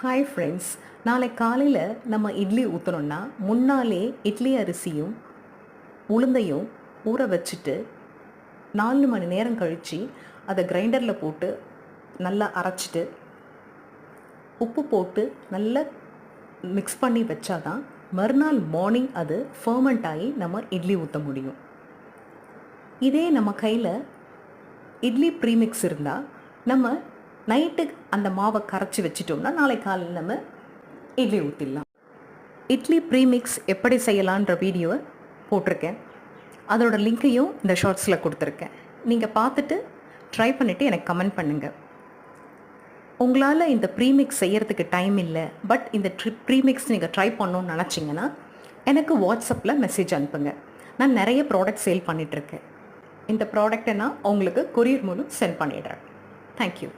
Hi friends நாளை காலையில் நம்ம இட்லி ஊற்றணுன்னா முன்னாலே இட்லி அரிசியும் உளுந்தையும் ஊற வச்சுட்டு நாலு மணி நேரம் கழித்து அதை கிரைண்டரில் போட்டு நல்லா அரைச்சிட்டு உப்பு போட்டு நல்லா மிக்ஸ் பண்ணி வச்சாதான் மறுநாள் மார்னிங் அது ஃபர்மெண்ட் ஆகி நம்ம இட்லி ஊற்ற முடியும். இதே நம்ம கையில் இட்லி ப்ரீமிக்ஸ் இருந்தால் நம்ம நைட்டு அந்த மாவை கரைச்சி வச்சிட்டோம்னா நாளை காலையில் நம்ம இட்லி ஊற்றிடலாம் இட்லி ப்ரீமிக்ஸ் எப்படி செய்யலான்ற வீடியோவை போட்டிருக்கேன். அதோட லிங்க்கையும் இந்த ஷார்ட்ஸில் கொடுத்துருக்கேன். நீங்கள் பார்த்துட்டு ட்ரை பண்ணிவிட்டு எனக்கு கமெண்ட் பண்ணுங்கள் உங்களால் இந்த ப்ரீமிக்ஸ் செய்கிறதுக்கு டைம் இல்லை பட் இந்த ட்ரி ப்ரீமிக்ஸ் நீங்கள் ட்ரை பண்ணணும்னு நினச்சிங்கன்னா எனக்கு வாட்ஸ்அப்பில் மெசேஜ் அனுப்புங்க. நான் நிறைய ப்ராடக்ட் சேல் பண்ணிகிட்ருக்கேன் இந்த ப்ராடக்ட்டை நான் உங்களுக்கு கொரியர் மூலம் சென்ட் பண்ணிடுறேன். தேங்க்யூ